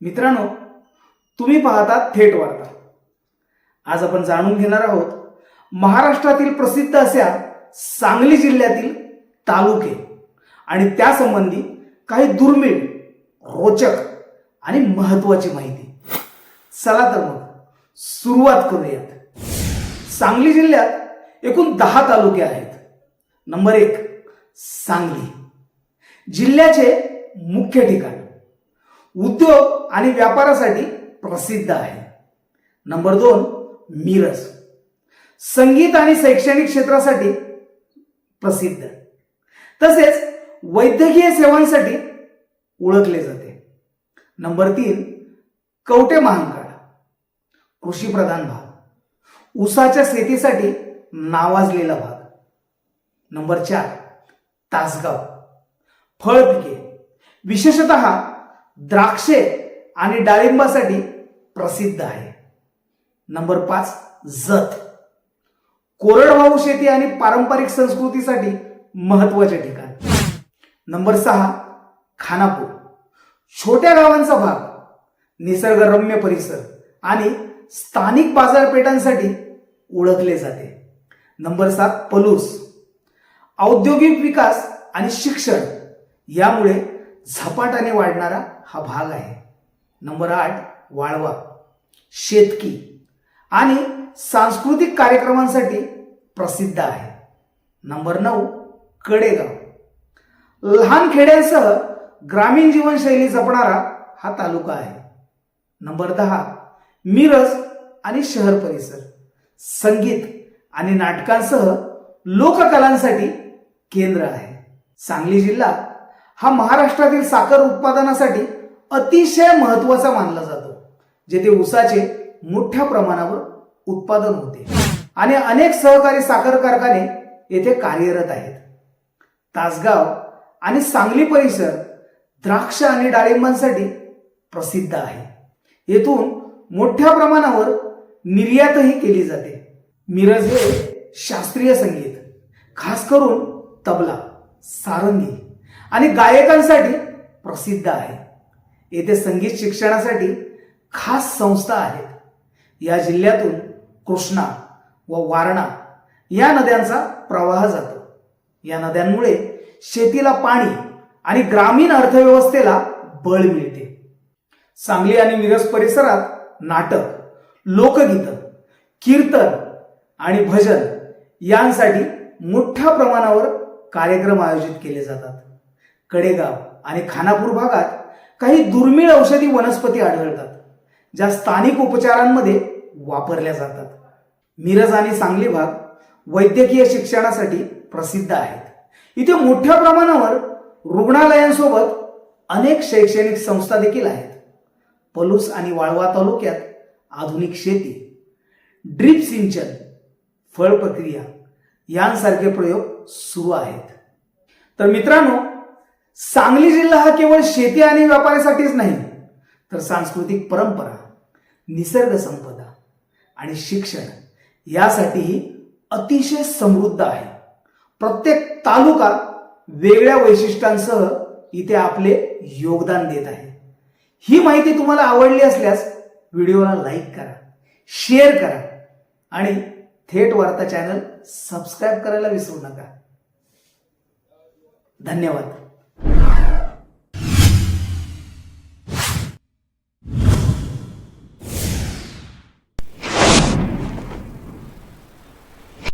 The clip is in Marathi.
मित्रांनो तुम्ही पाहता थेट वार्ता. आज आपण जाणून घेणार आहोत महाराष्ट्रातील प्रसिद्ध अशा सांगली जिल्ह्यातील तालुके आणि त्यासंबंधी काही दुर्मिळ रोचक आणि महत्वाची माहिती. चला तर मग सुरुवात करूयात. सांगली जिल्ह्यात एकूण दहा तालुके आहेत. नंबर एक सांगली. जिल्ह्याचे मुख्य ठिकाण. उद्योग आणि व्यापारासाठी प्रसिद्ध आहे. नंबर दोन मिरज. संगीत आणि शैक्षणिक क्षेत्रासाठी प्रसिद्ध. तसेच वैद्यकीय सेवांसाठी ओळखले जाते. नंबर तीन कवटे महांकाळ. कृषीप्रधान भाग. ऊसाच्या शेतीसाठी नावाजलेला भाग. नंबर चार तासगाव. फळ पिके. विशेषत द्राक्षे आणि डाळिंबासाठी प्रसिद्ध आहे. नंबर पाच जत. कोरडवाहू शेती आणि पारंपरिक संस्कृतीसाठी महत्त्वाचे ठिकाण. नंबर सहा खानापूर. छोट्या गावांचा भाग निसर्गरम्य परिसर आणि स्थानिक बाजारपेठांसाठी ओळखले जाते. नंबर सात पलूस. औद्योगिक विकास आणि शिक्षण यामुळे झपाट्याने वाढणारा हा भाग आहे. नंबर आठ वाळवा शेतकी. आणि सांस्कृतिक कार्यक्रमांसाठी प्रसिद्ध आहे. नंबर नऊ कडेगाव. लहान खेड्यांसह ग्रामीण जीवनशैली जपणारा हा तालुका आहे. नंबर दहा मिरज आणि शहर परिसर. संगीत आणि नाटकांसह लोककलांसाठी केंद्र आहे. सांगली जिल्हा हा महाराष्ट्रातील साखर उत्पादनासाठी अतिशय महत्त्वाचा मानला जातो जेथे ऊसाचे मोठ्या प्रमाणावर उत्पादन होते. आणि अनेक सहकारी साखर कारखाने येथे कार्यरत आहेत. तासगाव आणि सांगली परिसर द्राक्ष आणि डाळिंबांसाठी प्रसिद्ध आहे. येथून मोठ्या प्रमाणावर निर्यातही केली जाते. मिरज हे शास्त्रीय संगीत खास करून तबला सारंगी आणि गायकांसाठी प्रसिद्ध आहे. येथे संगीत शिक्षणासाठी खास संस्था आहेत. या जिल्ह्यातून कृष्णा व वारणा या नद्यांचा प्रवाह जातो. या नद्यांमुळे शेतीला पाणी आणि ग्रामीण अर्थव्यवस्थेला बळ मिळते. सांगली आणि मिरज परिसरात नाटक लोकगीत कीर्तन आणि भजन यांसाठी मोठ्या प्रमाणावर कार्यक्रम आयोजित केले जातात. कडेगाव आणि खानापूर भागात काही दुर्मिळ औषधी वनस्पती आढळतात ज्या स्थानिक उपचारांमध्ये वापरल्या जातात. मिरज आणि सांगली भाग वैद्यकीय शिक्षणासाठी प्रसिद्ध आहेत. इथे मोठ्या प्रमाणावर रुग्णालयांसोबत अनेक शैक्षणिक संस्था देखील आहेत. पलूस आणि वाळवा तालुक्यात आधुनिक शेती ड्रीप सिंचन फळ प्रक्रिया यांसारखे प्रयोग सुरू आहेत. तर मित्रांनो सांगली जिल्हा हा केवळ शेती आणि व्यापारासाठीच नाही तर सांस्कृतिक परंपरा निसर्ग संपदा आणि शिक्षण यासाठीही अतिशय समृद्ध आहे. प्रत्येक तालुका वेगळ्या वैशिष्ट्यांसह इथे आपले योगदान देत आहे. ही माहिती तुम्हाला आवडली असल्यास व्हिडिओला लाईक करा शेअर करा आणि थेट वार्ता चॅनल सबस्क्राईब करायला विसरू नका. धन्यवाद.